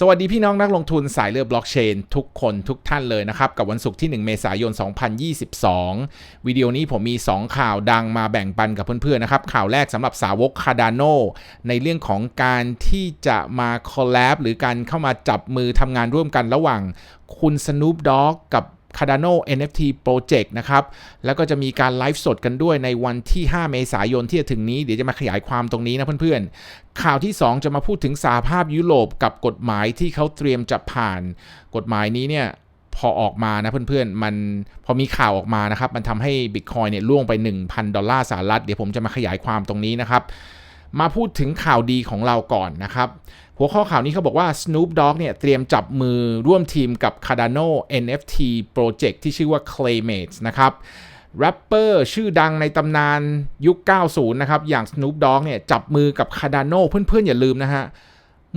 สวัสดีพี่น้องนักลงทุนสายเลือดบล็อกเชนทุกคนทุกท่านเลยนะครับ กับวันศุกร์ที่ 1 เมษายน 2022 วิดีโอนี้ผมมี 2 ข่าวดังมาแบ่งปันกับเพื่อนๆนะครับ ข่าวแรกสำหรับสาวกคา d a โนในเรื่องของการที่จะมาคอลแลบหรือการเข้ามาจับมือทำงานร่วมกันระหว่างคุณ Snoop Dogg กับ Cardano NFT Project นะครับ แล้วก็จะมีการไลฟ์สดกันด้วยในวันที่ 5 เมษายนที่จะถึงนี้ เดี๋ยวจะมาขยายความตรงนี้นะเพื่อนๆ ข่าวที่ 2 จะมาพูดถึงสาภาพยุโรปกับกฎหมายที่เขาเตรียมจะผ่าน กฎหมายนี้เนี่ยพอออกมานะเพื่อนๆ มันพอมีข่าวออกมานะครับ มันทำให้ Bitcoin เนี่ยล่วงไป 1,000 ดอลลาร์สหรัฐ เดี๋ยวผมจะมาขยายความตรงนี้นะครับ มาพูดถึงข่าวดีของเราก่อนนะครับ หัวข้อข่าวนี้เขาบอกว่า Snoop Dogg เนี่ยเตรียมจับมือร่วมทีมกับ Cardano NFT Project ที่ชื่อว่า Claymates นะครับแรปเปอร์ชื่อดังในตำนานยุค 90 นะครับ อย่าง Snoop Dogg เนี่ยจับมือกับ Cardano เพื่อนๆ อย่าลืมนะฮะ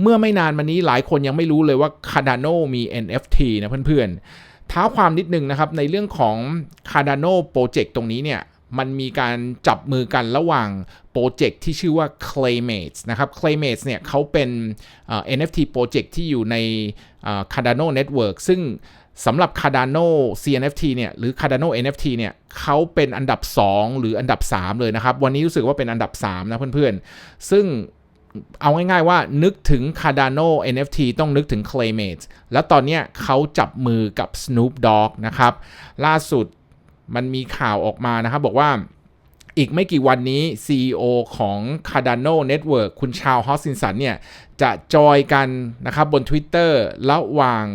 เมื่อไม่นานมานี้หลายคนยังไม่รู้เลยว่า Cardano มี NFT นะเพื่อนๆท้าความนิดนึงนะครับ ในเรื่องของ Cardano Project ตรงนี้เนี่ย มันมีการจับมือกันระหว่างโปรเจกต์ที่ชื่อว่า Claymates นะครับ Claymates เนี่ยเขาเป็น NFT โปรเจกต์ที่อยู่ใน Cardano Network ซึ่งสำหรับ Cardano CNFT เนี่ยหรือ Cardano NFT เนี่ยเขาเป็นอันดับ 2 หรืออันดับ 3 เลยนะครับ วันนี้รู้สึกว่าเป็นอันดับ 3 นะเพื่อนๆ ซึ่งเอาง่ายๆว่านึกถึง Cardano NFT ต้องนึกถึง Claymates แล้วตอนนี้เขาจับมือกับ Snoop Dogg นะครับ ล่าสุด มันมีข่าวออกมานะครับ บอกว่าอีกไม่กี่วันนี้ CEO ของ Cardano Network คุณชาวฮอสซินสันเนี่ย จะจอยกันนะครับบน Twitter ระหว่าง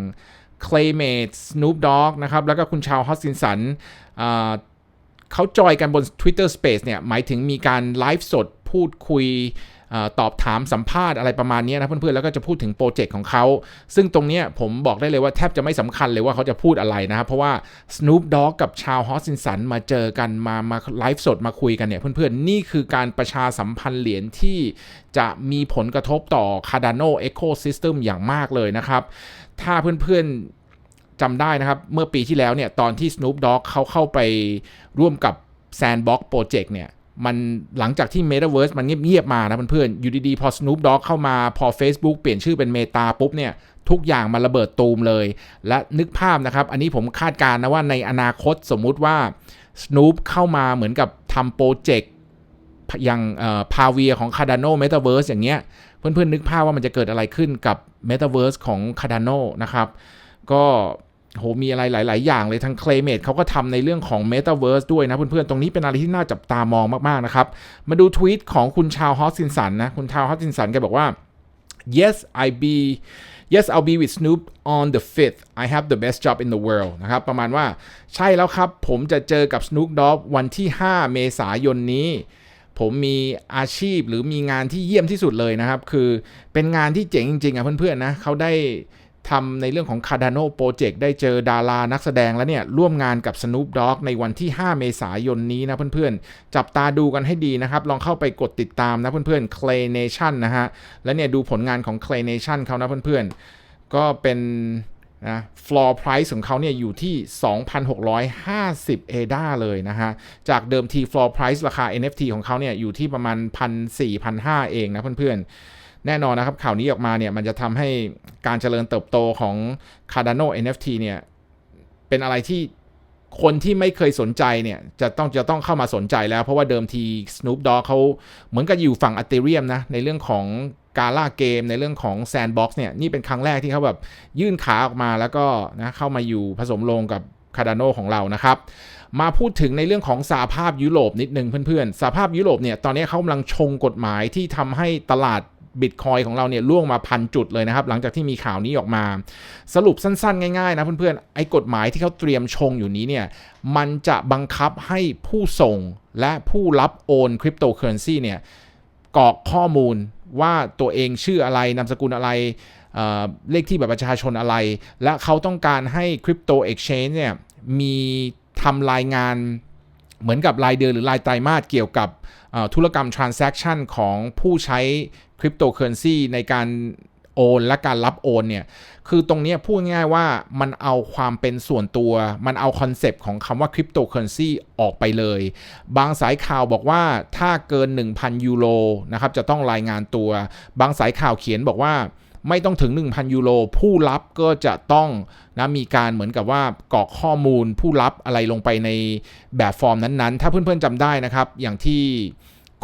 Claymate Snoop Dogg นะครับ แล้วก็คุณชาวฮอสซินสันเขาจอยกันบน Twitter Space เนี่ย หมายถึงมีการไลฟ์สดพูดคุย ตอบถามสัมภาษณ์อะไรประมาณนี้นะเพื่อนๆ แล้วก็จะพูดถึงโปรเจกต์ของเขา ซึ่งตรงนี้ผมบอกได้เลยว่าแทบจะไม่สำคัญเลยว่าเขาจะพูดอะไรนะครับ เพราะว่า Snoop Dogg กับชาวฮอสซินสันมาเจอกันมามาไลฟ์สดมาคุยกันเนี่ย เพื่อนๆ นี่คือการประชาสัมพันธ์เหรียญที่จะมีผลกระทบต่อ Cardano Ecosystem อย่างมากเลยนะครับ ถ้าเพื่อนๆจำได้นะครับ เมื่อปีที่แล้วเนี่ยตอนที่ Snoop Dogg เขาเข้าไปร่วมกับ Sandbox Project เนี่ย มันหลังจากที่ Metaverse มันเงียบๆมานะเพื่อนๆอยู่ดีๆ พอ Snoop Dogg เข้ามาพอ Facebook เปลี่ยนชื่อเป็น Meta ปุ๊บเนี่ยทุกอย่างมันระเบิดตูมเลย และนึกภาพนะครับ อันนี้ผมคาดการณ์นะว่าในอนาคตสมมุติว่า Snoop เข้ามาเหมือนกับทำโปรเจกต์อย่างพาเวียของ Cardano Metaverse อย่างเงี้ยเพื่อนๆนึกภาพว่ามันจะเกิดอะไรขึ้นกับ Metaverse ของ Cardano นะครับ ก็ โหมีอะไรหลาย ๆ อย่างเลยทั้ง Claymate เขาก็ทำในเรื่องของ Metaverse ด้วยนะ เพื่อน ๆ ตรงนี้เป็นอะไรที่น่าจับตามองมาก ๆ นะครับ มาดูทวีตของคุณชาวฮอสซินสันนะ คุณชาวฮอสซินสันแกบอกว่า yes I be yes I'll be with Snoop on the 5th I have the best job in the world นะครับ ประมาณว่าใช่แล้วครับ ผมจะเจอกับ Snoop Dogg วันที่ 5 เมษายนนี้ผมมีอาชีพหรือมีงานที่เยี่ยมที่สุดเลยนะครับ คือเป็นงานที่เจ๋งจริงๆอะเพื่อนๆนะเขาได้ ทำในเรื่องของ Cardano Project ได้เจอดารานักแสดงแล้วเนี่ย ร่วมงานกับ Snoop Dogg ในวันที่ 5 เมษายนนี้นะเพื่อนๆ จับตาดูกันให้ดีนะครับ ลองเข้าไปกดติดตามนะเพื่อนๆ Clay Nation นะฮะ แล้วเนี่ยดูผลงานของ Clay Nation เขานะเพื่อนๆ ก็เป็นนะ floor price ของเขาเนี่ยอยู่ที่ 2,650 ADA เลยนะฮะ จากเดิมที floor price ราคา NFT ของเขาเนี่ยอยู่ที่ประมาณ 1,400-1,500 เองนะเพื่อนๆ แน่นอนนะครับข่าวนี้ออกมาเนี่ยมันจะทำให้การเจริญเติบโตของ Cardano NFT เนี่ยเป็นอะไรที่คนที่ไม่เคยสนใจเนี่ยจะต้องจะต้องเข้ามาสนใจแล้ว เพราะว่าเดิมที Snoop Dogg เขาเหมือนกับอยู่ฝั่ง Ethereum นะในเรื่องของการล่าเกมในเรื่องของ Sandbox เนี่ยนี่เป็นครั้งแรกที่เขาแบบยื่นขาออกมาแล้วก็นะเข้ามาอยู่ผสมลงกับ Cardano ของเรานะครับ มาพูดถึงในเรื่องของสาภาพยุโรปนิดนึงเพื่อนๆสาภาพยุโรปเนี่ยตอนนี้เขากำลังชงกฎหมายที่ทำให้ตลาด บิตคอยของเราเนี่ยล่วงมาพันจุดเลยนะครับ หลังจากที่มีข่าวนี้ออกมา สรุปสั้นๆ ง่ายๆนะเพื่อนๆ ไอ้กฎหมายที่เขาเตรียมชงอยู่นี้เนี่ยมันจะบังคับให้ผู้ส่งและผู้รับโอนคริปโตเคอเรนซีเนี่ยกรอกข้อมูลว่าตัวเองชื่ออะไรนามสกุลอะไรเเลขที่บัตรประชาชนอะไร และเขาต้องการให้คริปโตเอ็กชแนนเนี่ยมีทำรายงานเหมือนกับรายเดือนหรือรายไตรมาสเกี่ยวกับธุรกรรม transaction ของผู้ใช้ คริปโตเคอเรนซีในการโอนและการรับโอนเนี่ย คือตรงนี้พูดง่ายว่ามันเอาความเป็นส่วนตัว มันเอาคอนเซปต์ของคำว่าคริปโตเคอเรนซีออกไปเลย บางสายข่าวบอกว่าถ้าเกิน 1,000 ยูโรนะครับจะต้องรายงานตัว บางสายข่าวเขียนบอกว่าไม่ต้องถึง 1,000 ยูโรผู้รับก็จะต้องนะมีการเหมือนกับว่ากรอกข้อมูลผู้รับอะไรลงไปในแบบฟอร์มนั้นๆ ถ้าเพื่อนๆจำได้นะครับ อย่างที่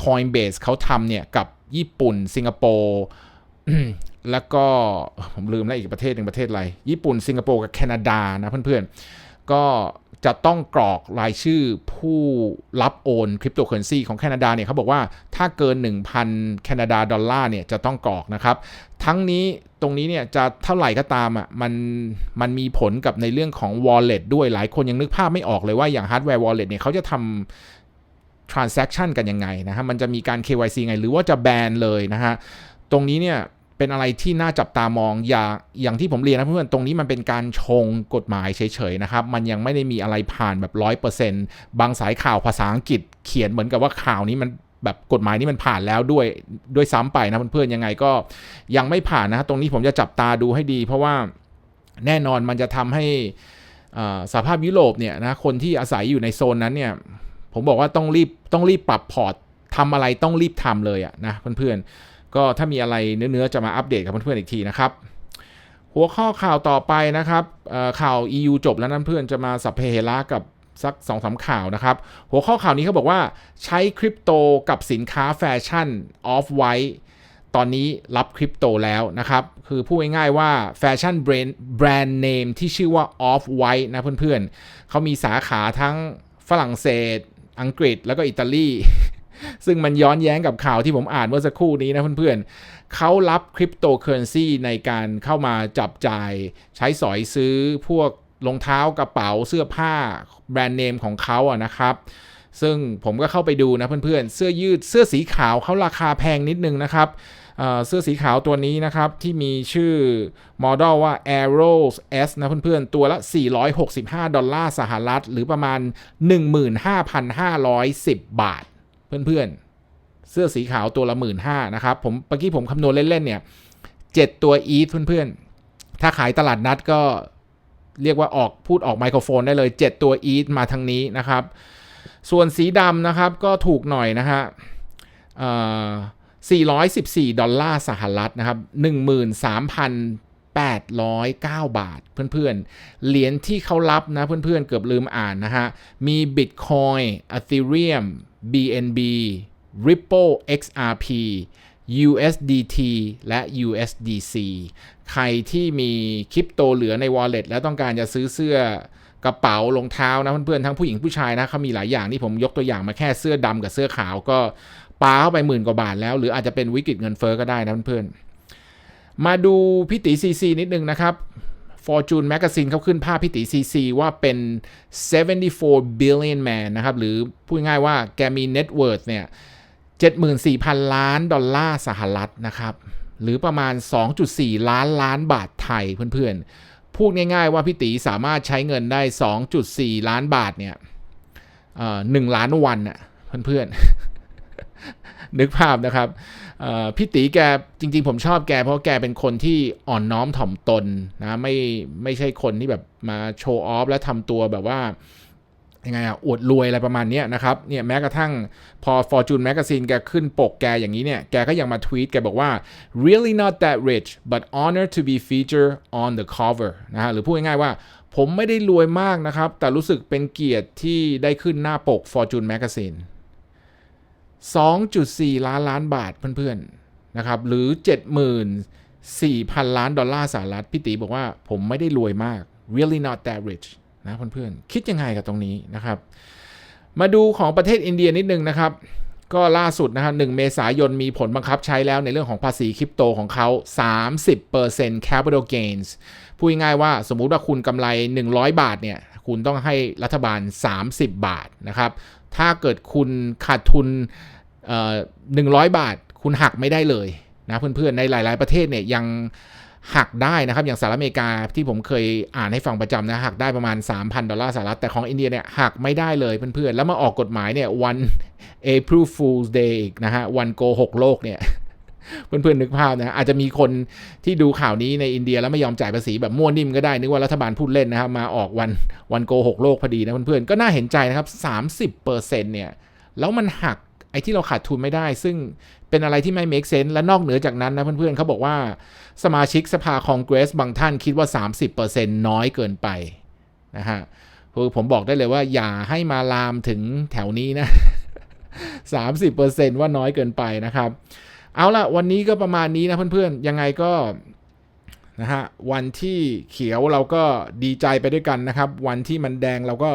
Coinbase เขาทำเนี่ยกับ ญี่ปุ่น สิงคโปร์แล้วก็ผมลืมแล้วอีกประเทศหนึ่งประเทศอะไร ญี่ปุ่น สิงคโปร์กับแคนาดานะเพื่อนๆ ก็จะต้องกรอกรายชื่อผู้รับโอนคริปโตเคอเรนซีของแคนาดาเนี่ยเขาบอกว่าถ้าเกิน 1,000 แคนาดาดอลลาร์เนี่ยจะต้องกรอกนะครับ ทั้งนี้ตรงนี้เนี่ยจะเท่าไหร่ก็ตามอะมันมันมีผลกับในเรื่องของ wallet ด้วยหลายคนยังนึกภาพไม่ออกเลยว่าอย่าง hardware wallet เนี่ยเขาจะทำ transaction กันยังไงนะฮะมันจะมีการ KYC ไง หรือว่าจะแบนเลยนะฮะตรงนี้เนี่ยเป็นอะไรที่น่าจับตามองอย่าอย่างที่ผมเรียนนะเพื่อนๆตรงนี้มันเป็นการชงกฎหมายเฉยๆนะครับมันยังไม่ได้มีอะไรผ่านแบบร้อยเปอร์เซ็นต์บางสายข่าวภาษาอังกฤษเขียนเหมือนกับว่าข่าวนี้มันแบบกฎหมายนี้มันผ่านแล้วด้วยด้วยซ้ำไปนะเพื่อนๆยังไงก็ยังไม่ผ่านนะตรงนี้ผมจะจับตาดูให้ดี เพราะว่าแน่นอนมันจะทำให้สภาพยุโรปเนี่ยนะคนที่อาศัยอยู่ในโซนนั้นเนี่ย ผมบอกว่าต้องรีบต้องรีบปรับพอร์ตทำอะไรต้องรีบทำเลยอะนะเพื่อนๆ ก็ถ้ามีอะไรเนื้อๆจะมาอัปเดตกับเพื่อนๆอีกทีนะครับ หัวข้อข่าวต่อไปนะครับข่าว EU จบแล้วนั่นเพื่อนจะมาสัพเพเหระกับสักสองสาข่าวนะครับ หัวข้อข่าวนี้เขาบอกว่าใช้คริปโตกับสินค้าแฟชั่นออฟไวท์ตอนนี้รับคริปโตแล้วนะครับ คือพูดง่ายๆว่าแฟชั่นแบรนด์แบรนด์เนมที่ชื่อว่า Off White นะเพื่อนๆ เขามีสาขาทั้งฝรั่งเศส อังกฤษแล้วก็อิตาลี ซึ่งมันย้อนแย้งกับข่าวที่ผมอ่านเมื่อสักครู่นี้นะเพื่อนๆเขารับคริปโตเคอเรนซีในการเข้ามาจับจ่าย ใช้สอยซื้อพวกรองเท้ากระเป๋าเสื้อผ้าแบรนด์เนมของเขาอะนะครับซึ่งผมก็เข้าไปดูนะเพื่อนๆ เสื้อยืดเสื้อสีขาวเขาราคาแพงนิดนึงนะครับ เสื้อสีขาวตัวนี้นะครับ ที่มีชื่อโมเดลว่า Aeros S นะเพื่อนๆ ตัวละ 465 ดอลลาร์สหรัฐ หรือประมาณ 15,510 บาท เพื่อนๆ เสื้อสีขาวตัวละหมื่นห้านะครับ ผมเมื่อกี้ผมคำนวณเล่น ๆ เนี่ยเจ็ดตัวอีทเพื่อนๆ ถ้าขายตลาดนัดก็เรียกว่าออกพูดออกไมโครโฟนได้เลย 7 ตัวอีทมาทางนี้นะครับ ส่วนสีดำนะครับก็ถูกหน่อยนะฮะ 414 ดอลลาร์สหรัฐนะครับ 13,809 บาทเพื่อนๆ เหรียญที่เขารับนะเพื่อนๆ เกือบลืมอ่านนะฮะ มี Bitcoin Ethereum BNB Ripple XRP USDT และ USDC ใครที่มีคริปโตเหลือใน wallet แล้วต้องการจะซื้อเสื้อกระเป๋ารองเท้านะเพื่อนๆทั้งผู้หญิงผู้ชายนะเขามีหลายอย่างที่ผมยกตัวอย่างมาแค่เสื้อดำกับเสื้อขาวก็ ปาเข้าไปหมื่นกว่าบาทแล้ว หรืออาจจะเป็นวิกฤตเงินเฟอ้อก็ได้นะเพื่อนๆ มาดูพี่ตีซีซีนิดนึงนะครับ Fortune Magazine เขาขึ้นภาพพิติซีซีว่าเป็น 74 billion man นะครับ หรือพูดง่ายว่าแกมี net worth เนี่ย 74,000 ล้านดอลลาร์สหรัฐนะครับ หรือประมาณ 2.4 ล้านล้านบาทไทยเพื่อนๆ พูดง่ายๆว่าพี่ตีสามารถใช้เงินได้ 2.4 ล้านบาทเนี่ยหนึ่งล้านวันน่ะเพื่อนๆ นึกภาพนะครับพี่ตีแกจริง ๆ ผมชอบแก เพราะแกเป็นคนที่อ่อนน้อมถ่อมตนนะไม่ไม่ใช่คนที่แบบมาโชว์ออฟและทำตัวแบบว่ายังไงอะอวดรวยอะไรประมาณนี้นะครับเนี่ยแม้กระทั่งพอ Fortune Magazine แกขึ้นปกแกอย่างนี้เนี่ย แกก็ยังมาทวีตแกบอกว่า really not that rich but honored to be featured on the cover นะฮะหรือพูดง่ายๆว่า ผมไม่ได้รวยมากนะครับ แต่รู้สึกเป็นเกียรติที่ได้ขึ้นหน้าปก Fortune Magazine 2.4 ล้านล้านบาทเพื่อนๆนะครับหรือ 74,000 ล้านดอลลาร์สหรัฐพี่ตีบอกว่าผมไม่ได้รวยมาก really not that rich นะเพื่อนๆคิดยังไงกับตรงนี้นะครับ มาดูของประเทศอินเดียนิดนึงนะครับ ก็ล่าสุดนะครับ1เมษายนมีผลบังคับใช้แล้วในเรื่องของภาษีคริปโตของเขา 30% capital gains พูดง่ายว่าสมมุติว่าคุณกำไร 100 บาทเนี่ยคุณต้องให้รัฐบาล 30 บาทนะครับ ถ้าเกิดคุณขาดทุน หนึ่งร้อยบาทคุณหักไม่ได้เลยนะเพื่อนๆในหลาย ๆประเทศเนี่ยยังหักได้นะครับอย่างสหรัฐอเมริกาที่ผมเคยอ่านให้ฟังประจำนะหักได้ประมาณ 3,000 ดอลลาร์สหรัฐแต่ของอินเดียเนี่ยหักไม่ได้เลยเพื่อนๆ แล้วมาออกกฎหมายเนี่ยวัน April Fool's Day อีกนะฮะวันโกหกโลกเนี่ยเพื่อนๆนึกภาพนะอาจจะมีคนที่ดูข่าวนี้ในอินเดียแล้วไม่ยอมจ่ายภาษีแบบมั่วนิ่มก็ได้นึกว่ารัฐบาลพูดเล่นนะครับมาออกวันวันโกหกโลกพอดีนะเพื่อนๆก็น่าเห็นใจนะครับ30%เนี่ยแล้วมันหัก ไอ้ที่เราขาดทุนไม่ได้ ซึ่งเป็นอะไรที่ไม่ make sense และนอกเหนือจากนั้นนะเพื่อนๆเขาบอกว่าสมาชิกสภาคองเกรสบางท่านคิดว่า 30%น้อยเกินไปนะฮะคือผมบอกได้เลยว่าอย่าให้มาลามถึงแถวนี้นะ 30%ว่าน้อยเกินไปนะครับ เอาละวันนี้ก็ประมาณนี้นะเพื่อนๆ ยังไงก็นะฮะวันที่เขียวเราก็ดีใจไปด้วยกันนะครับ วันที่มันแดงเราก็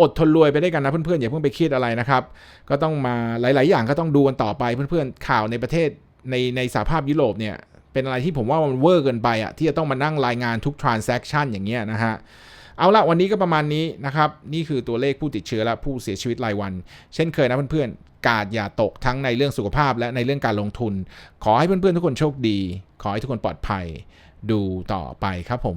อดทนรวยไปด้วยกันนะเพื่อนๆอย่าเพิ่งไปคิดอะไรนะครับ ก็ต้องมาหลาย ๆ อย่างก็ต้องดูกันต่อไปเพื่อนๆข่าวในประเทศในในสหภาพยุโรปเนี่ยเป็นอะไรที่ผมว่ามันเวอร์เกินไปอะที่จะต้องมานั่งรายงานทุก transaction อย่างเงี้ยนะฮะเอาละวันนี้ก็ประมาณนี้นะครับ นี่คือตัวเลขผู้ติดเชื้อและผู้เสียชีวิตรายวัน เช่นเคยนะเพื่อนๆ กาดอย่าตกทั้งในเรื่องสุขภาพและในเรื่องการลงทุน ขอให้เพื่อนๆ ทุกคนโชคดี ขอให้ทุกคนปลอดภัย ดูต่อไปครับผม